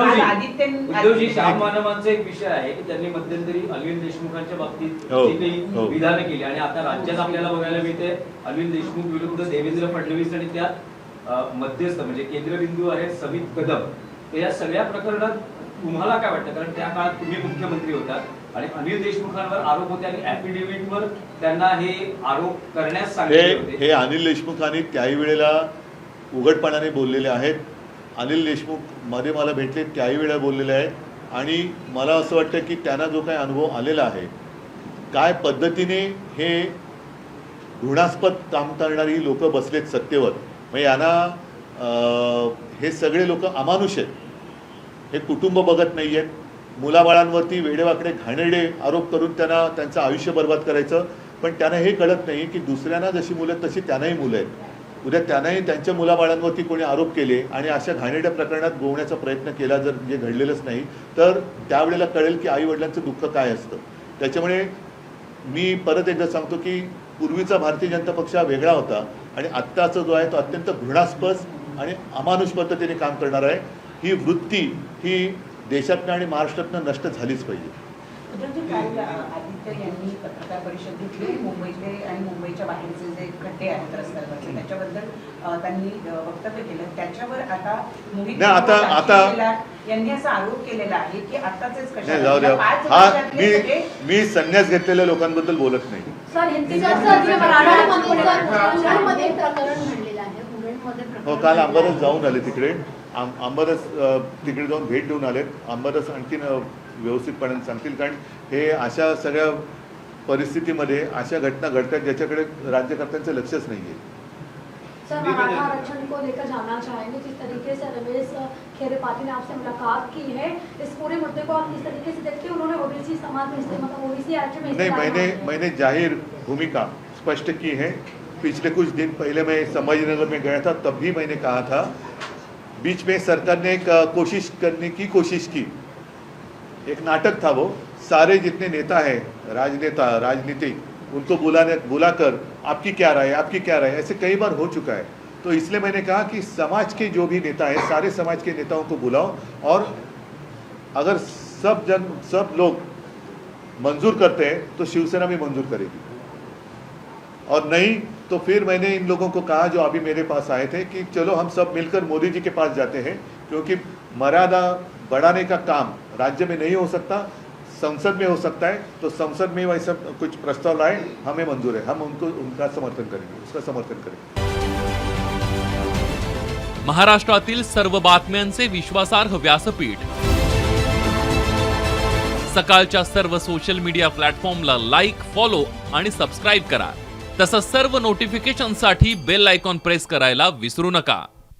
उद्धवजी उद्धवजी श्याम मानवांचा एक विषय आहे की त्यांनी मध्यंतरी अरविंद देशमुखांच्या बाबतीत हो, जी काही हो. विधानं केली. आणि आता राज्यात आपल्याला बघायला मिळते अरविंद देशमुख विरुद्ध देवेंद्र फडणवीस आणि त्या अं, मध्यस्थ म्हणजे केंद्रबिंदू आहे समित कदम. तर या सगळ्या प्रकरणात तुम्हाला काय वाटतं? कारण त्या काळात तुम्ही मुख्यमंत्री होता आणि अनिल देशमुखांवर आरोप होते आणि affidavit वर त्यांना हे आरोप करण्यास हे सांगितले होते. हे अनिल देशमुखांनी त्याही वेळेला उघडपणाने बोललेले आहेत. अनिल देशमुखमध्ये मला भेटले त्याही वेळा बोललेले आहेत. आणि मला असं वाटतं की त्यांना जो काही अनुभव आलेला आहे काय पद्धतीने हे घृणास्पद काम करणारी लोक बसलेत सत्तेवर मग यांना हे सगळे लोक अमानुष आहेत. हे कुटुंब बघत नाही आहेत मुलाबाळांवरती वेडेवाकडे घाणेरडे आरोप करून त्यांना त्यांचं आयुष्य बर्बाद करायचं. पण त्यांना हे कळत नाही की दुसऱ्यांना जशी मुलं आहेत तशी त्यांनाही मुलं आहेत. उद्या त्यांनाही त्यांच्या मुलाबाळांवरती कोणी आरोप केले आणि अशा घाणेरड्या प्रकरणात गोवण्याचा प्रयत्न केला जर जे घडलेलंच नाही तर त्यावेळेला कळेल की आईवडिलांचं दुःख काय असतं. त्याच्यामुळे मी परत एकदा सांगतो की पूर्वीचा भारतीय जनता पक्ष हा वेगळा होता आणि आत्ताचा जो आहे तो अत्यंत घृणास्पद आणि अमानुष पद्धतीने काम करणार आहे. ही वृत्ती ही देशातनं आणि महाराष्ट्रातनं नष्ट झालीच पाहिजे. उद्धवजी, काल आदित्य यांनी पत्रकार परिषद घेतली. मुंबईतले आणि मुंबईच्या बाहेरचे जे खड्डे आहेत रस्त्यावरचे त्याच्याबद्दल त्यांनी वक्तव्य केलं. त्याच्यावर आता मोहित नाही, आता- आता- यांनी असा आरोप केलेला आहे की नाही जाऊ द्या. हा मी संन्यास घेतलेल्या लोकांबद्दल बोलत नाही. सर प्रकरण घडलेलं आहे. प्रकरण हो काल घडलेलं आहे. जाऊन आले तिकडे. आम आंबरस अ, तिकडे जाऊन भेट देऊन आलेत. आंबरस आणखीन अ, व्यवस्थितपणे सांगतील कारण हे अशा सगळ्या परिस्थितीमध्ये अशा घटना घडतात ज्याच्याकडे राज्यकर्त्यांचं लक्षच नाही आहे सर मराठा आरक्षण को लेकर जानना चाहेंगे किस तरीके से रमेश खेरे पाटिल ने आपसे मुलाकात की है इस पूरे मुद्दे को आप किस तरीके से देखते हैं? उन्होंने ओबीसी समाज में हिस्से मतलब ओबीसी एक्ट में नहीं मैंने। मैंने जाहिर भूमिका स्पष्ट की है। पिछले कुछ दिन पहले मैं संभाजीनगर में गया था तब भी मैंने कहा था बीच में सरकार ने एक कोशिश करने की कोशिश की। एक नाटक था वो, सारे जितने नेता हैं, राजनेता, राजनीतिक, उनको बुलाने बुलाकर, आपकी क्या राय आपकी क्या राय ऐसे कई बार हो चुका है। तो इसलिए मैंने कहा कि समाज के जो भी नेता हैं, सारे समाज के नेताओं को बुलाओ और अगर सब जन, सब लोग मंजूर करते हैं तो शिवसेना भी मंजूर करेगी। और नहीं तो फिर मैंने इन लोगों को कहा जो अभी मेरे पास आए थे कि चलो हम सब मिलकर मोदी जी के पास जाते हैं, क्योंकि मर्यादा बढ़ाने का काम राज्य में नहीं हो सकता संसद में हो सकता है तो संसद में वैसा कुछ प्रस्ताव लाए हमें मंजूर है। हम उनको उनका समर्थन करेंगे उसका समर्थन करेंगे। महाराष्ट्रातील सर्व बातम्यांचे विश्वासार्ह व्यासपीठ. सकाळच्या सर्व सोशल मीडिया प्लॅटफॉर्मला लाईक फॉलो आणि सबस्क्राईब करा. तसंच सर्व नोटिफिकेशनसाठी बेल आयकॉन प्रेस करायला विसरू नका.